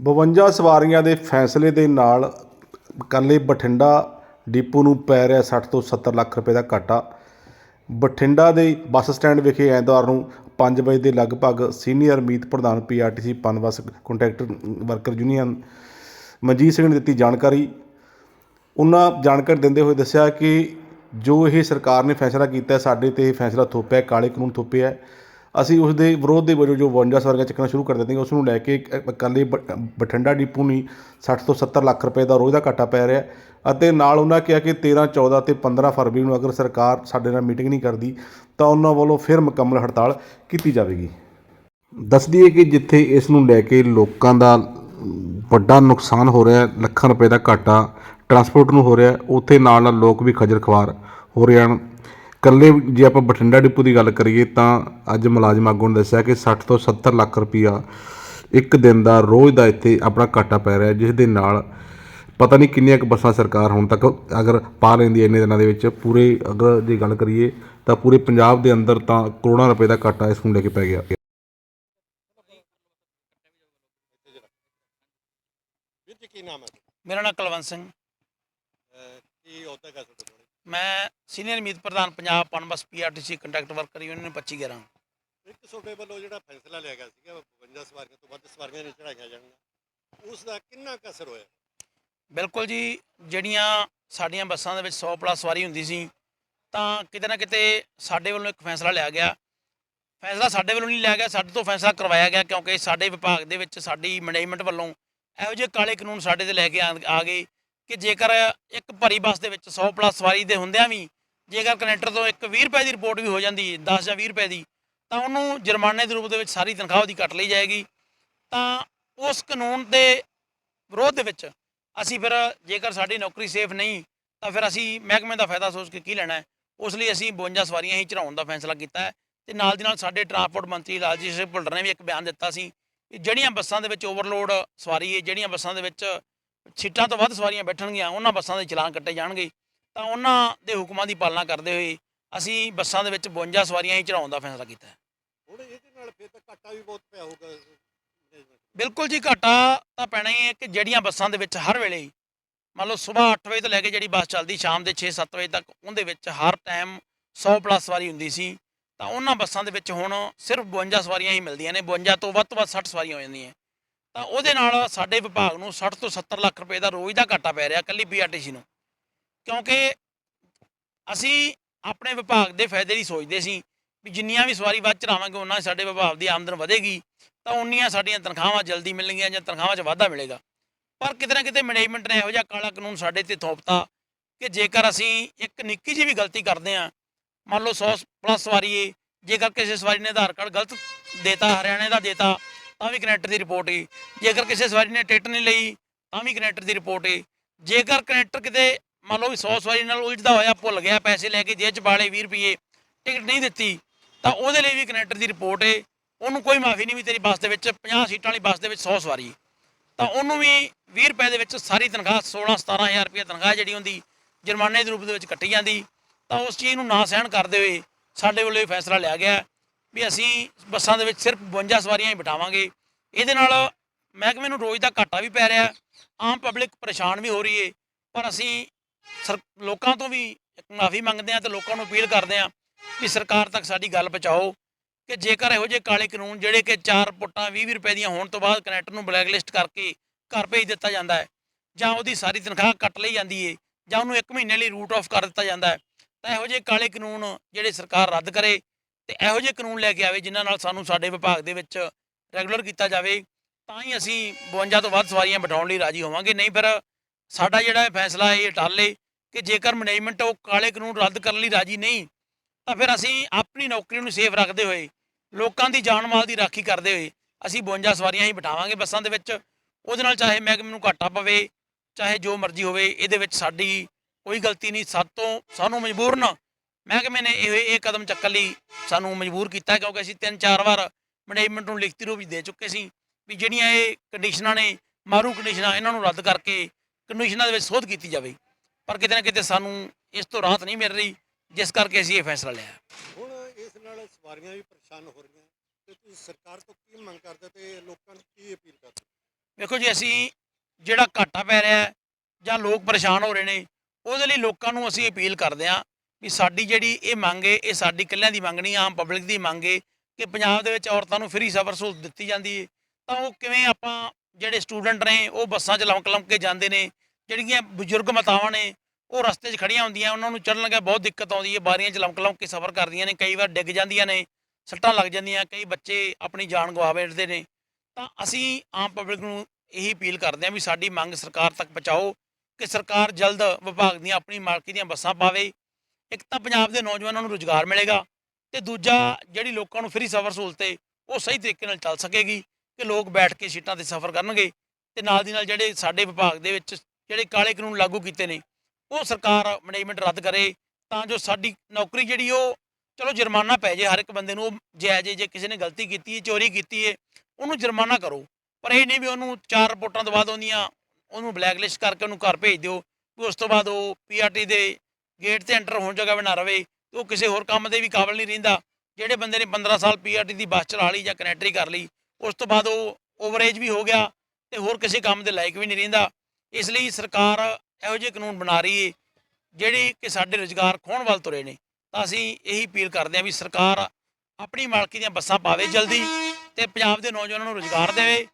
52 ਸਵਾਰੀਆਂ ਦੇ ਫੈਸਲੇ ਦੇ ਨਾਲ ਇਕੱਲੇ ਬਠਿੰਡਾ ਡਿਪੂ ਨੂੰ ਪੈ ਰਿਹਾ 60 ਤੋਂ 70 ਲੱਖ ਰੁਪਏ ਦਾ ਘਾਟਾ। ਬਠਿੰਡਾ ਦੇ ਬੱਸ ਸਟੈਂਡ ਵਿਖੇ ਐਤਵਾਰ ਨੂੰ 5 ਵਜੇ ਦੇ ਲਗਭਗ ਸੀਨੀਅਰ ਮੀਤ ਪ੍ਰਧਾਨ PRTC PUNBUS contractor worker union Manjit Singh ਨੇ ਦਿੱਤੀ ਜਾਣਕਾਰੀ। ਉਹਨਾਂ ਜਾਣਕਾਰੀ ਦਿੰਦੇ ਹੋਏ ਦੱਸਿਆ ਕਿ ਜੋ ਇਹ ਸਰਕਾਰ ਨੇ ਫੈਸਲਾ ਕੀਤਾ, ਸਾਡੇ ਤੇ ਇਹ ਫੈਸਲਾ ਥੋਪਿਆ, ਕਾਲੇ ਕਾਨੂੰਨ ਥੋਪਿਆ। ਅਸੀਂ ਉਸ ਦੇ ਵਿਰੋਧ ਦੇ ਵਜੋਂ ਜੋ 52 ਸਵਾਰੀਆਂ ਚੱਕਣਾ ਸ਼ੁਰੂ ਕਰ ਦਿੱਤੀਆਂ, ਉਸ ਨੂੰ ਲੈ ਕੇ ਇੱਕ- ਬ- ਬਠਿੰਡਾ ਡਿਪੂ ਨਹੀਂ ਹੀ 60 ਤੋਂ 70 ਲੱਖ ਰੁਪਏ ਦਾ ਰੋਜ਼ ਦਾ ਘਾਟਾ ਪੈ ਰਿਹਾ ਅਤੇ ਨਾਲ ਉਹਨਾਂ ਕਿਹਾ ਕਿ 13 14 ਤੇ 15 ਫਰਵਰੀ ਨੂੰ ਅਗਰ ਸਰਕਾਰ ਸਾਡੇ ਨਾਲ ਮੀਟਿੰਗ ਨਹੀਂ ਕਰਦੀ, ਤਾਂ ਉਹਨਾਂ ਵੱਲੋਂ ਫਿਰ ਮੁਕੰਮਲ ਹੜਤਾਲ ਕੀਤੀ ਜਾਵੇਗੀ। ਦੱਸ ਦਈਏ ਕਿ ਜਿੱਥੇ ਇਸ ਨੂੰ ਲੈ ਕੇ ਲੋਕਾਂ ਦਾ ਵੱਡਾ ਨੁਕਸਾਨ ਹੋ ਰਿਹਾ ਲੱਖਾਂ ਰੁਪਏ ਦਾ ਘਾਟਾ ਟਰਾਂਸਪੋਰਟ ਨੂੰ ਹੋ ਰਿਹਾ ਉੱਥੇ ਨਾਲ ਨਾਲ ਲੋਕ ਵੀ ਖੱਜਲ ਖਵਾਰ ਹੋ ਰਹੇ ਹਨ। ਇਕੱਲੇ ਜੇ ਆਪਾਂ ਬਠਿੰਡਾ ਡਿਪੂ ਦੀ ਗੱਲ ਕਰੀਏ ਤਾਂ ਅੱਜ ਮੁਲਾਜ਼ਮ ਆਗੂ ਨੇ ਦੱਸਿਆ ਕਿ 60 ਤੋਂ 70 ਲੱਖ ਰੁਪਈਆ ਇੱਕ ਦਿਨ ਦਾ ਰੋਜ਼ ਦਾ ਇੱਥੇ ਆਪਣਾ ਘਾਟਾ ਪੈ ਰਿਹਾ ਜਿਸ ਦੇ ਨਾਲ ਪਤਾ ਨਹੀਂ ਕਿੰਨੀਆਂ ਕੁ ਬੱਸਾਂ ਸਰਕਾਰ ਹੁਣ ਤੱਕ ਅਗਰ ਪਾ ਲੈਂਦੀ ਇੰਨੇ ਦਿਨਾਂ ਦੇ ਵਿੱਚ ਪੂਰੇ ਅਗਰ ਜੇ ਗੱਲ ਕਰੀਏ ਤਾਂ ਪੂਰੇ ਪੰਜਾਬ ਦੇ ਅੰਦਰ ਤਾਂ ਕਰੋੜਾਂ ਰੁਪਏ ਦਾ ਘਾਟਾ ਇਸ ਨੂੰ ਲੈ ਕੇ ਪੈ ਗਿਆ। ਵੀਰ ਜੀ ਕੀ ਨਾਮ ਹੈ? ਮੇਰਾ ਨਾਮ ਕੁਲਵੰਤ ਸਿੰਘ। ਕੀ ਅਹੁਦਾ ਤੁਹਾਡੇ ਕੋਲ? ਮੈਂ ਸੀਨੀਅਰ ਮੀਤ ਪ੍ਰਧਾਨ Punjab PUNBUS PRTC contract worker union 25 11 ਇੱਕ ਤੁਹਾਡੇ ਵੱਲੋਂ ਜਿਹੜਾ ਫੈਸਲਾ ਲਿਆ ਗਿਆ ਸੀਗਾ 52 ਸਵਾਰੀਆਂ ਤੋਂ ਵੱਧ ਸਵਾਰੀਆਂ ਨਹੀਂ ਚੜਾਈਆਂ ਜਾਣਗੀਆਂ ਉਸ ਦਾ ਕਿੰਨਾ ਕੁ ਅਸਰ ਹੋਇਆ? ਬਿਲਕੁਲ ਜੀ ਜਿਹੜੀਆਂ ਸਾਡੀਆਂ ਬੱਸਾਂ ਦੇ ਵਿੱਚ 100 ਪਲੱਸ ਸਵਾਰੀ ਹੁੰਦੀ ਸੀ ਤਾਂ ਕਿਤੇ ਨਾ ਕਿਤੇ ਸਾਡੇ ਵੱਲੋਂ ਇੱਕ ਫੈਸਲਾ ਲਿਆ ਗਿਆ। ਫੈਸਲਾ ਸਾਡੇ ਵੱਲੋਂ ਨਹੀਂ ਲਿਆ ਗਿਆ ਸਾਡੇ ਤੋਂ ਫੈਸਲਾ ਕਰਵਾਇਆ ਗਿਆ ਕਿਉਂਕਿ ਸਾਡੇ ਵਿਭਾਗ ਦੇ ਵਿੱਚ ਸਾਡੀ ਮੈਨੇਜਮੈਂਟ ਵੱਲੋਂ ਇਹੋ ਜਿਹੇ ਕਾਲੇ ਕਾਨੂੰਨ ਸਾਡੇ ਤੇ ਲੈ ਕੇ ਆ ਗਏ। ਕਿ ਜੇਕਰ ਇੱਕ ਭਰੀ ਬੱਸ ਦੇ ਵਿੱਚ 100 ਪਲੱਸ ਸਵਾਰੀ ਦੇ ਹੁੰਦਿਆਂ ਵੀ, ਜੇਕਰ ਕਨੈਕਟਰ ਤੋਂ ਇੱਕ 20 ਰੁਪਏ ਦੀ ਰਿਪੋਰਟ ਵੀ ਹੋ ਜਾਂਦੀ 10 ਜਾਂ 20 ਰੁਪਏ ਦੀ, ਤਾਂ ਉਹਨੂੰ ਜੁਰਮਾਨੇ ਦੇ ਰੂਪ ਦੇ ਵਿੱਚ ਸਾਰੀ ਤਨਖਾਹ ਉਹਦੀ ਕੱਟ ਲਈ ਜਾਏਗੀ। ਤਾਂ ਉਸ ਕਾਨੂੰਨ ਦੇ ਵਿਰੋਧ ਦੇ ਵਿੱਚ ਅਸੀਂ ਫਿਰ ਜੇਕਰ ਸਾਡੀ ਨੌਕਰੀ ਸੇਫ ਨਹੀਂ, ਤਾਂ ਫਿਰ ਅਸੀਂ ਮਹਿਕਮੇ ਦਾ ਫਾਇਦਾ ਸੋਚ ਕੇ ਕੀ ਲੈਣਾ ਹੈ? ਉਸ ਲਈ ਅਸੀਂ 52 ਸਵਾਰੀਆਂ ਹੀ ਚੜਾਉਣ ਦਾ ਫੈਸਲਾ ਕੀਤਾ ਹੈ। ਤੇ ਨਾਲ ਦੀ ਨਾਲ ਸਾਡੇ ਟਰਾਂਸਪੋਰਟ ਮੰਤਰੀ ਲਾਲਜੀਤ ਸਿੰਘ ਭੁੱਲਰ ਨੇ ਵੀ ਇੱਕ ਬਿਆਨ ਦਿੱਤਾ ਸੀ ਕਿ ਜਿਹੜੀਆਂ ਬੱਸਾਂ ਦੇ ਵਿੱਚ ਓਵਰਲੋਡ ਸਵਾਰੀ ਹੈ, ਜਿਹੜੀਆਂ ਬੱਸਾਂ ਦੇ ਵਿੱਚ ਸੀਟਾਂ ਤੋਂ ਵੱਧ ਸਵਾਰੀਆਂ ਬੈਠਣਗੀਆਂ ਉਹਨਾਂ ਬੱਸਾਂ ਦੇ ਚਲਾਨ ਕੱਟੇ ਜਾਣਗੇ। ਤਾਂ ਉਹਨਾਂ ਦੇ ਹੁਕਮਾਂ ਦੀ ਪਾਲਣਾ ਕਰਦੇ ਹੋਏ ਅਸੀਂ ਬੱਸਾਂ ਦੇ ਵਿੱਚ 52 ਸਵਾਰੀਆਂ ਹੀ ਚੜਾਉਣ ਦਾ ਫੈਸਲਾ ਕੀਤਾ ਹੈ। ਹੁਣ ਇਹਦੇ ਨਾਲ ਫਿਰ ਤਾਂ ਘਾਟਾ ਵੀ ਬਹੁਤ ਪਿਆ ਹੋਊਗਾ। management ਨੂੰ। ਬਿਲਕੁਲ ਜੀ ਘਾਟਾ ਤਾਂ ਪੈਣਾ ਹੀ ਹੈ ਕਿ ਜਿਹੜੀਆਂ ਬੱਸਾਂ ਦੇ ਵਿੱਚ ਹਰ ਵੇਲੇ ਮੰਨ ਲਓ ਸਵੇਰ 8 ਵਜੇ ਤੋਂ ਲੈ ਕੇ ਜਿਹੜੀ ਬੱਸ ਚੱਲਦੀ ਸ਼ਾਮ ਦੇ 6-7 ਵਜੇ ਤੱਕ ਉਹਦੇ ਵਿੱਚ ਹਰ ਟਾਈਮ 100 ਪਲੱਸ ਸਵਾਰੀ ਹੁੰਦੀ ਸੀ। ਤਾਂ ਉਹਨਾਂ ਬੱਸਾਂ ਦੇ ਵਿੱਚ ਹੁਣ ਸਿਰਫ 52 ਸਵਾਰੀਆਂ ਹੀ ਮਿਲਦੀਆਂ ਨੇ। 52 ਤੋਂ ਵੱਧ ਤੋਂ ਵੱਧ 60 ਸਵਾਰੀਆਂ ਹੋ ਜਾਂਦੀਆਂ। ਤਾਂ ਉਹਦੇ ਨਾਲ ਸਾਡੇ ਵਿਭਾਗ ਨੂੰ 60 ਤੋਂ 70 ਲੱਖ ਰੁਪਏ ਦਾ ਰੋਜ਼ ਦਾ ਘਾਟਾ ਪੈ ਰਿਹਾ ਕੱਲੀ ਪੀਆਰਟੀਸੀ ਨੂੰ। ਕਿਉਂਕਿ ਅਸੀਂ ਆਪਣੇ ਵਿਭਾਗ ਦੇ ਫਾਇਦੇ ਲਈ ਸੋਚਦੇ ਸੀ ਵੀ ਜਿੰਨੀਆਂ ਵੀ ਸਵਾਰੀ ਵੱਧ ਚੜਾਵਾਂਗੇ, ਉਹਨਾਂ ਸਾਡੇ ਵਿਭਾਗ ਦੀ ਆਮਦਨ ਵਧੇਗੀ, ਤਾਂ ਉਨੀਆਂ ਸਾਡੀਆਂ ਤਨਖਾਹਾਂ ਜਲਦੀ ਮਿਲਣਗੀਆਂ ਜਾਂ ਤਨਖਾਹਾਂ 'ਚ ਵਾਧਾ ਮਿਲੇਗਾ। ਪਰ ਕਿਤੇ ਨਾ ਕਿਤੇ ਮੈਨੇਜਮੈਂਟ ਨੇ ਇਹੋ ਜਿਹਾ ਕਾਲਾ ਕਾਨੂੰਨ ਸਾਡੇ ਤੇ ਥੋਪਤਾ ਕਿ ਜੇਕਰ ਅਸੀਂ ਇੱਕ ਨਿੱਕੀ ਜਿਹੀ ਵੀ ਗਲਤੀ ਕਰਦੇ ਹਾਂ, ਮੰਨ ਲਓ 100 ਪਲੱਸ ਸਵਾਰੀ ਏ ਜੇਕਰ ਕਿਸੇ ਸਵਾਰੀ ਨੇ ਆਧਾਰ ਕਾਰਡ ਗਲਤ ਦੇਤਾ, ਹਰਿਆਣੇ ਦਾ ਦੇਤਾ ਤਾਂ ਵੀ ਕਨੈਕਟਰ ਦੀ ਰਿਪੋਰਟ ਏ। ਜੇਕਰ ਕਿਸੇ ਸਵਾਰੀ ਨੇ ਟਿਕਟ ਨਹੀਂ ਲਈ, ਤਾਂ ਵੀ ਕਨੈਕਟਰ ਦੀ ਰਿਪੋਰਟ ਏ। ਜੇਕਰ ਕਨੈਕਟਰ ਕਿਤੇ ਮੰਨ ਲਓ ਵੀ 100 ਸਵਾਰੀ ਨਾਲ ਉਲਝਦਾ ਹੋਇਆ, ਭੁੱਲ ਗਿਆ, ਪੈਸੇ ਲੈ ਕੇ ਜੇਬ 'ਚ ਪਾ ਲਏ 20 ਰੁਪਏ ਟਿਕਟ ਨਹੀਂ ਦਿੱਤੀ, ਤਾਂ ਉਹਦੇ ਲਈ ਵੀ ਕਨੈਕਟਰ ਦੀ ਰਿਪੋਰਟ ਏ। ਉਹਨੂੰ ਕੋਈ ਮਾਫੀ ਨਹੀਂ ਵੀ ਤੇਰੀ ਬੱਸ ਦੇ ਵਿੱਚ 50 ਸੀਟਾਂ ਵਾਲੀ ਬੱਸ ਦੇ ਵਿੱਚ 100 ਸਵਾਰੀ ਤਾਂ ਉਹਨੂੰ ਵੀ 20 ਰੁਪਏ ਦੇ ਵਿੱਚ ਸਾਰੀ ਤਨਖਾਹ 16 17000 ਰੁਪਏ ਤਨਖਾਹ ਜਿਹੜੀ ਹੁੰਦੀ, ਜੁਰਮਾਨੇ ਦੇ ਰੂਪ ਦੇ ਵਿੱਚ ਕੱਟੀ ਜਾਂਦੀ। ਤਾਂ ਉਸ ਚੀਜ਼ ਨੂੰ ਨਾ ਸਹਿਣ ਕਰਦੇ ਹੋਏ ਸਾਡੇ ਵੱਲੋਂ ਇਹ ਫੈਸਲਾ ਲਿਆ ਗਿਆ। ਵੀ ਅਸੀਂ ਬੱਸਾਂ ਦੇ ਵਿੱਚ ਸਿਰਫ 52 ਸਵਾਰੀਆਂ ਹੀ ਬਿਠਾਵਾਂਗੇ। ਇਹਦੇ ਨਾਲ ਮਹਿਕਮੇ ਨੂੰ ਰੋਜ਼ ਦਾ ਘਾਟਾ ਵੀ ਪੈ ਰਿਹਾ, ਆਮ ਪਬਲਿਕ ਪਰੇਸ਼ਾਨ ਵੀ ਹੋ ਰਹੀ ਏ। ਪਰ ਅਸੀਂ ਸਰ, ਲੋਕਾਂ ਤੋਂ ਵੀ ਮਾਫੀ ਮੰਗਦੇ ਹਾਂ ਤੇ ਲੋਕਾਂ ਨੂੰ ਅਪੀਲ ਕਰਦੇ ਹਾਂ ਵੀ ਸਰਕਾਰ ਤੱਕ ਸਾਡੀ ਗੱਲ ਪਹੁੰਚਾਓ ਕਿ ਜੇਕਰ ਇਹੋ ਜਿਹੇ ਕਾਲੇ ਕਾਨੂੰਨ ਜਿਹੜੇ ਕਿ 4 ਪੁੱਟਾਂ 20 ਰੁਪਏ ਦੀਆਂ ਹੋਣ ਤੋਂ ਬਾਅਦ ਕਨੈਕਟਰ ਨੂੰ ਬਲੈਕਲਿਸਟ ਕਰਕੇ ਘਰ ਭੇਜ ਦਿੱਤਾ ਜਾਂਦਾ ਹੈ, ਜਾਂ ਉਹਦੀ ਸਾਰੀ ਤਨਖਾਹ ਕੱਟ ਲਈ ਜਾਂਦੀ ਏ, ਜਾਂ ਉਹਨੂੰ 1 ਮਹੀਨੇ ਲਈ ਰੂਟ ਆਫ ਕਰ ਦਿੱਤਾ ਜਾਂਦਾ ਹੈ, ਤਾਂ ਇਹੋ ਜਿਹੇ ਕਾਲੇ ਕਾਨੂੰਨ ਜਿਹੜੇ ਸਰਕਾਰ ਰੱਦ ਕਰੇ ਤੇ ਇਹੋ ਜਿਹੇ ਕਾਨੂੰਨ ਲੈ ਕੇ ਆਵੇ ਜਿਨ੍ਹਾਂ ਨਾਲ ਸਾਨੂੰ ਸਾਡੇ ਵਿਭਾਗ ਦੇ ਵਿੱਚ ਰੈਗੂਲਰ ਕੀਤਾ ਜਾਵੇ, ਤਾਂ ਹੀ ਅਸੀਂ 52 ਤੋਂ ਵੱਧ ਸਵਾਰੀਆਂ ਬਿਠਾਉਣ ਲਈ ਰਾਜੀ ਹੋਵਾਂਗੇ। ਨਹੀਂ ਫਿਰ ਸਾਡਾ ਜਿਹੜਾ ਫੈਸਲਾ ਇਹ ਟਾਲੇ ਕਿ ਜੇਕਰ ਮੈਨੇਜਮੈਂਟ ਉਹ ਕਾਲੇ ਕਾਨੂੰਨ ਰੱਦ ਕਰਨ ਲਈ ਰਾਜੀ ਨਹੀਂ, ਤਾਂ ਫਿਰ ਅਸੀਂ ਆਪਣੀ ਨੌਕਰੀ ਨੂੰ ਸੇਫ ਰੱਖਦੇ ਹੋਏ, ਲੋਕਾਂ ਦੀ ਜਾਨ ਮਾਲ ਦੀ ਰਾਖੀ ਕਰਦੇ ਹੋਏ ਅਸੀਂ 52 ਸਵਾਰੀਆਂ ਹੀ ਬਿਠਾਵਾਂਗੇ ਬੱਸਾਂ ਦੇ ਵਿੱਚ। ਉਹਦੇ ਨਾਲ ਚਾਹੇ ਮਹਿਕਮੇ ਨੂੰ ਘਾਟਾ ਪਵੇ, ਚਾਹੇ ਜੋ ਮਰਜ਼ੀ ਹੋਵੇ, ਇਹਦੇ ਵਿੱਚ ਸਾਡੀ ਕੋਈ ਗਲਤੀ ਨਹੀਂ। ਸਾਤੋਂ ਸਾਨੂੰ ਮਜ਼ਬੂਰ ਨਾ ਮਹਿਕਮੇ ਨੇ ਇਹ ਇਹ ਕਦਮ ਚੱਕਣ ਲਈ ਸਾਨੂੰ ਮਜਬੂਰ ਕੀਤਾ ਕਿਉਂਕਿ ਅਸੀਂ ਤਿੰਨ ਚਾਰ ਵਾਰ ਮੈਨੇਜਮੈਂਟ ਨੂੰ ਲਿਖਤੀ ਰੂਪ ਵਿੱਚ ਦੇ ਚੁੱਕੇ ਸੀ ਵੀ ਜਿਹੜੀਆਂ ਇਹ ਕੰਡੀਸ਼ਨਾਂ ਨੇ ਮਾਰੂ ਕੰਡੀਸ਼ਨਾਂ ਇਹਨਾਂ ਨੂੰ ਰੱਦ ਕਰਕੇ ਕੰਡੀਸ਼ਨਾਂ ਦੇ ਵਿੱਚ ਸੋਧ ਕੀਤੀ ਜਾਵੇ। ਪਰ ਕਿਤੇ ਨਾ ਕਿਤੇ ਸਾਨੂੰ ਇਸ ਤੋਂ ਰਾਹਤ ਨਹੀਂ ਮਿਲ ਰਹੀ ਜਿਸ ਕਰਕੇ ਅਸੀਂ ਇਹ ਫੈਸਲਾ ਲਿਆ। ਹੁਣ ਇਸ ਨਾਲ ਸਵਾਰੀਆਂ ਵੀ ਪਰੇਸ਼ਾਨ ਹੋ ਰਹੀਆਂ ਤੇ ਤੁਸੀਂ ਸਰਕਾਰ ਤੋਂ ਕੀ ਮੰਗ ਕਰਦੇ ਤੇ ਲੋਕਾਂ ਨੂੰ ਕੀ ਅਪੀਲ ਕਰਦੇ? ਵੇਖੋ ਜੀ ਅਸੀਂ ਜਿਹੜਾ ਘਾਟਾ ਪੈ ਰਿਹਾ ਜਾਂ ਲੋਕ ਪਰੇਸ਼ਾਨ ਹੋ ਰਹੇ ਨੇ ਉਹਦੇ ਲਈ ਲੋਕਾਂ ਨੂੰ ਅਸੀਂ ਅਪੀਲ ਕਰਦੇ ਹਾਂ ਵੀ ਸਾਡੀ ਜਿਹੜੀ ਇਹ ਮੰਗ ਹੈ ਇਹ ਸਾਡੀ ਇਕੱਲਿਆਂ ਦੀ ਮੰਗ ਨਹੀਂ, ਆਮ ਪਬਲਿਕ ਦੀ ਮੰਗ ਹੈ ਕਿ ਪੰਜਾਬ ਦੇ ਵਿੱਚ ਔਰਤਾਂ ਨੂੰ ਫ੍ਰੀ ਸਫ਼ਰ ਸਹੂਲਤ ਦਿੱਤੀ ਜਾਂਦੀ ਹੈ ਤਾਂ ਉਹ ਕਿਵੇਂ ਆਪਾਂ ਜਿਹੜੇ ਸਟੂਡੈਂਟ ਨੇ, ਉਹ ਬੱਸਾਂ 'ਚ ਲਮਕ ਲੰਮਕ ਕੇ ਜਾਂਦੇ ਨੇ, ਜਿਹੜੀਆਂ ਬਜ਼ੁਰਗ ਮਾਤਾਵਾਂ ਨੇ, ਉਹ ਰਸਤੇ 'ਚ ਖੜੀਆਂ ਹੁੰਦੀਆਂ, ਉਹਨਾਂ ਨੂੰ ਚੜ੍ਹਨ ਲੱਗਿਆ ਬਹੁਤ ਦਿੱਕਤ ਆਉਂਦੀ ਹੈ ਬਾਰੀਆਂ 'ਚ ਲੰਮਕ ਲੰਮਕ ਕੇ ਸਫ਼ਰ ਕਰਦੀਆਂ ਨੇ, ਕਈ ਵਾਰ ਡਿੱਗ ਜਾਂਦੀਆਂ ਨੇ, ਸੱਟਾਂ ਲੱਗ ਜਾਂਦੀਆਂ, ਕਈ ਬੱਚੇ ਆਪਣੀ ਜਾਨ ਗਵਾ ਬੈਠਦੇ ਨੇ। ਤਾਂ ਅਸੀਂ ਆਮ ਪਬਲਿਕ ਨੂੰ ਇਹੀ ਅਪੀਲ ਕਰਦੇ ਹਾਂ ਵੀ ਸਾਡੀ ਮੰਗ ਸਰਕਾਰ ਤੱਕ ਪਹੁੰਚਾਓ ਕਿ ਸਰਕਾਰ ਜਲਦ ਵਿਭਾਗ ਦੀਆਂ ਆਪਣੀ ਮਾਲਕੀ ਦੀਆਂ ਬੱਸਾਂ ਪਾਵੇ ਇੱਕ ਤਾਂ ਪੰਜਾਬ ਦੇ ਨੌਜਵਾਨਾਂ ਨੂੰ ਰੁਜ਼ਗਾਰ ਮਿਲੇਗਾ ਤੇ ਦੂਜਾ ਜਿਹੜੀ ਲੋਕਾਂ ਨੂੰ ਫ੍ਰੀ ਸਫ਼ਰ ਸਹੂਲਤ ਹੈ ਉਹ ਸਹੀ ਤਰੀਕੇ ਨਾਲ ਚੱਲ ਸਕੇਗੀ ਕਿ ਲੋਕ ਬੈਠ ਕੇ ਸੀਟਾਂ ਤੇ ਸਫ਼ਰ ਕਰਨਗੇ ਤੇ ਨਾਲ ਦੀ ਨਾਲ ਜਿਹੜੇ ਸਾਡੇ ਵਿਭਾਗ ਦੇ ਵਿੱਚ ਜਿਹੜੇ ਕਾਲੇ ਕਾਨੂੰਨ ਲਾਗੂ ਕੀਤੇ ਨੇ, ਉਹ ਸਰਕਾਰ ਮੈਨੇਜਮੈਂਟ ਰੱਦ ਕਰੇ ਤਾਂ ਜੋ ਸਾਡੀ ਨੌਕਰੀ ਜਿਹੜੀ ਉਹ ਚਲੋ ਜੁਰਮਾਨਾ ਪੈ ਜੇ ਹਰ ਇੱਕ ਬੰਦੇ ਨੂੰ, ਉਹ ਜਾਇਜ਼ ਹੈ ਜੇ ਕਿਸੇ ਨੇ ਗਲਤੀ ਕੀਤੀ ਹੈ ਚੋਰੀ ਕੀਤੀ ਹੈ ਉਹਨੂੰ ਜੁਰਮਾਨਾ ਕਰੋ। ਪਰ ਇਹ ਨਹੀਂ ਵੀ ਉਹਨੂੰ ਚਾਰ ਰਿਪੋਰਟਾਂ ਤੋਂ ਬਾਅਦ ਉਹਦੀਆਂ ਉਹਨੂੰ ਬਲੈਕਲਿਸਟ ਕਰਕੇ ਉਹਨੂੰ ਘਰ ਭੇਜ ਦਿਓ, ਵੀ ਉਸ ਤੋਂ ਬਾਅਦ ਉਹ ਪੀਆਰਟੀ ਦੇ ਗੇਟ ਤੇ ਐਂਟਰ ਹੋਣ ਜਗ੍ਹਾ ਬਣਾ ਨਾ ਰਵੇ ਉਹ ਕਿਸੇ ਹੋਰ ਕੰਮ ਦੇ ਵੀ ਕਾਬਲ ਨਹੀਂ ਰਹਿੰਦਾ, ਜਿਹੜੇ ਬੰਦੇ ਨੇ 15 ਸਾਲ ਪੀਆਰਟੀ ਦੀ ਬੱਸ ਚਲਾ ਲਈ ਜਾਂ ਕਨੈਕਟਰੀ ਕਰ ਲਈ, ਉਸ ਤੋਂ ਬਾਅਦ ਉਹ ਓਵਰੇਜ ਵੀ ਹੋ ਗਿਆ ਤੇ ਹੋਰ ਕਿਸੇ ਕੰਮ ਦੇ ਲਾਇਕ ਵੀ ਨਹੀਂ ਰਹਿੰਦਾ। ਇਸ ਲਈ ਸਰਕਾਰ ਇਹੋ ਜਿਹੇ ਕਾਨੂੰਨ ਬਣਾ ਰਹੀ ਹੈ ਜਿਹੜੇ ਕਿ ਸਾਡੇ ਰੁਜ਼ਗਾਰ ਖੋਹਣ ਵੱਲ ਤੁਰੇ ਨੇ। ਤਾਂ ਅਸੀਂ ਇਹੀ ਅਪੀਲ ਕਰਦੇ ਹਾਂ ਵੀ ਸਰਕਾਰ ਆਪਣੀ ਮਾਲਕੀ ਦੀਆਂ ਬੱਸਾਂ ਪਾਵੇ ਜਲਦੀ ਤੇ ਪੰਜਾਬ ਦੇ ਨੌਜਵਾਨਾਂ ਨੂੰ ਰੁਜ਼ਗਾਰ ਦੇਵੇ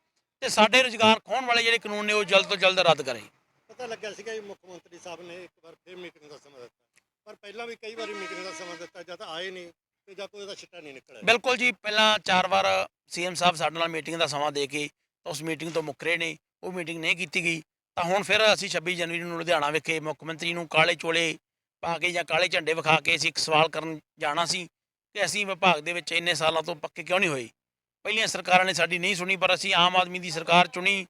ਤੇ ਸਾਡੇ ਰੁਜ਼ਗਾਰ ਖੋਹਣ ਵਾਲੇ ਜਿਹੜੇ ਕਾਨੂੰਨ ਨੇ ਉਹ ਜਲਦ ਤੋਂ ਜਲਦ ਰੱਦ ਕਰੇ। ਪਤਾ ਲੱਗਿਆ ਸੀਗਾ ਜੀ ਮੁੱਖ ਮੰਤਰੀ ਸਾਹਿਬ ਨੇ ਇੱਕ ਵਾਰ ਫਿਰ ਮੀਟਿੰਗ ਦਾ ਸਮਾਂ ਦਿੱਤਾ। ਪਰ ਪਹਿਲਾਂ ਵੀ ਕਈ ਵਾਰੀ ਮੀਟਿੰਗ ਦਾ ਸਮਾਂ ਦਿੱਤਾ ਜਦ ਆਏ ਨਹੀਂ ਤੇ ਜਾਂ ਕੋਈ ਉਹਦਾ ਛਿੱਟਾ ਨਹੀਂ ਨਿਕਲਿਆ। ਬਿਲਕੁਲ ਜੀ, ਪਹਿਲਾਂ ਚਾਰ ਵਾਰ ਸੀਐਮ ਸਾਹਿਬ ਸਾਡੇ ਨਾਲ ਮੀਟਿੰਗ ਦਾ ਸਮਾਂ ਦੇ ਕੇ ਤਾਂ ਉਸ ਮੀਟਿੰਗ ਤੋਂ ਮੁੱਕਰੇ ਨੇ ਉਹ ਮੀਟਿੰਗ ਨਹੀਂ ਕੀਤੀ ਗਈ। ਤਾਂ ਹੁਣ ਫਿਰ ਅਸੀਂ 26 ਜਨਵਰੀ ਨੂੰ ਲੁਧਿਆਣਾ ਵਿਖੇ ਮੁੱਖ ਮੰਤਰੀ ਨੂੰ ਕਾਲੇ ਚੋਲੇ ਪਾ ਕੇ ਜਾਂ ਕਾਲੇ ਝੰਡੇ ਵਿਖਾ ਕੇ ਅਸੀਂ ਇੱਕ ਸਵਾਲ ਕਰਨ ਜਾਣਾ ਸੀ ਕਿ ਅਸੀਂ ਵਿਭਾਗ ਦੇ ਵਿੱਚ ਇੰਨੇ ਸਾਲਾਂ ਤੋਂ ਪੱਕੇ ਕਿਉਂ ਨਹੀਂ ਹੋਏ? ਪਹਿਲੀਆਂ ਸਰਕਾਰਾਂ ਨੇ ਸਾਡੀ ਨਹੀਂ ਸੁਣੀ, ਪਰ ਅਸੀਂ ਆਮ ਆਦਮੀ ਦੀ ਸਰਕਾਰ ਚੁਣੀ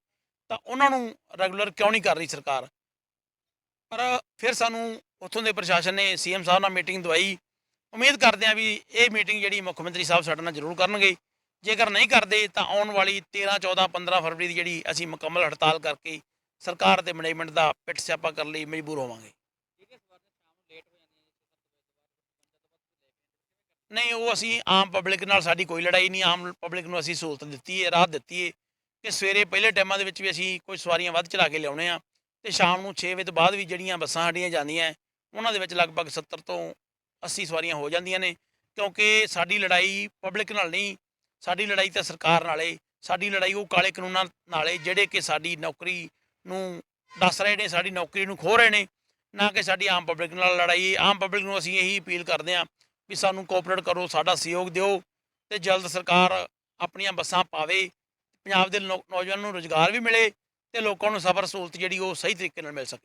ਤਾਂ ਉਹਨਾਂ ਨੂੰ ਰੈਗੂਲਰ ਕਿਉਂ ਨਹੀਂ ਕਰ ਰਹੀ ਸਰਕਾਰ? ਪਰ ਫਿਰ ਸਾਨੂੰ ਉੱਥੋਂ ਦੇ ਪ੍ਰਸ਼ਾਸਨ ਨੇ ਸੀਐਮ ਸਾਹਿਬ ਨਾਲ ਮੀਟਿੰਗ ਦਵਾਈ। ਉਮੀਦ ਕਰਦੇ ਹਾਂ ਵੀ ਇਹ ਮੀਟਿੰਗ ਜਿਹੜੀ ਮੁੱਖ ਮੰਤਰੀ ਸਾਹਿਬ ਸਾਡੇ ਨਾਲ ਜ਼ਰੂਰ ਕਰਨਗੇ। ਜੇਕਰ ਨਹੀਂ ਕਰਦੇ ਤਾਂ ਆਉਣ ਵਾਲੀ 13 14 15 ਫਰਵਰੀ ਦੀ ਜਿਹੜੀ ਅਸੀਂ ਮੁਕੰਮਲ ਹੜਤਾਲ ਕਰਕੇ ਸਰਕਾਰ ਤੇ ਮੈਨੇਜਮੈਂਟ ਦਾ ਪਿੱਟ ਸਿਆਪਾ ਕਰਨ ਲਈ ਮਜਬੂਰ ਹੋਵਾਂਗੇ। ਨਹੀਂ, ਉਹ ਅਸੀਂ ਆਮ ਪਬਲਿਕ ਨਾਲ ਸਾਡੀ ਕੋਈ ਲੜਾਈ ਨਹੀਂ, ਆਮ ਪਬਲਿਕ ਨੂੰ ਅਸੀਂ ਸਹੂਲਤ ਦਿੱਤੀ ਹੈ ਰਾਹਤ ਦਿੱਤੀ ਹੈ ਕਿ ਸਵੇਰੇ ਪਹਿਲੇ ਟਾਈਮਾਂ ਦੇ ਵਿੱਚ ਵੀ ਅਸੀਂ ਕੋਈ ਸਵਾਰੀਆਂ ਵੱਧ ਚਲਾ ਕੇ ਲਿਆਉਣੇ ਆ ਤੇ ਸ਼ਾਮ ਨੂੰ 6 ਵਜੇ ਤੋਂ ਬਾਅਦ ਵੀ ਜਿਹੜੀਆਂ ਬੱਸਾਂ ਸਾਡੀਆਂ ਜਾਂਦੀਆਂ, ਉਹਨਾਂ ਦੇ ਵਿੱਚ ਲਗਭਗ 70 ਤੋਂ 80 ਸਵਾਰੀਆਂ ਹੋ ਜਾਂਦੀਆਂ ਨੇ, ਕਿਉਂਕਿ ਸਾਡੀ ਲੜਾਈ ਪਬਲਿਕ ਨਾਲ ਨਹੀਂ, ਸਾਡੀ ਲੜਾਈ ਤਾਂ ਸਰਕਾਰ ਨਾਲੇ, ਸਾਡੀ ਲੜਾਈ ਉਹ ਕਾਲੇ ਕਾਨੂੰਨਾਂ ਨਾਲੇ ਜਿਹੜੇ ਕਿ ਸਾਡੀ ਨੌਕਰੀ ਨੂੰ ਦੱਸ ਰਹੇ ਨੇ, ਸਾਡੀ ਨੌਕਰੀ ਨੂੰ ਖੋਹ ਰਹੇ ਨੇ, ਨਾ ਕਿ ਸਾਡੀ ਆਮ ਪਬਲਿਕ ਨਾਲ ਲੜਾਈ, ਆਮ ਪਬਲਿਕ ਨੂੰ ਅਸੀਂ ਇਹੀ ਅਪੀਲ ਕਰਦੇ ਹਾਂ ਵੀ ਸਾਨੂੰ ਕੋਆਪਰੇਟ ਕਰੋ, ਸਾਡਾ ਸਹਿਯੋਗ ਦਿਓ ਤੇ ਜਲਦ ਸਰਕਾਰ ਆਪਣੀਆਂ ਬੱਸਾਂ ਪਾਵੇ ਪੰਜਾਬ ਦੇ ਨੌ- ਨੌਜਵਾਨਾਂ ਨੂੰ ਰੁਜ਼ਗਾਰ ਵੀ ਮਿਲੇ ਤੇ ਲੋਕਾਂ ਨੂੰ ਸਫ਼ਰ ਸਹੂਲਤ ਜਿਹੜੀ ਉਹ ਸਹੀ ਤਰੀਕੇ ਨਾਲ ਮਿਲ ਸਕੇ।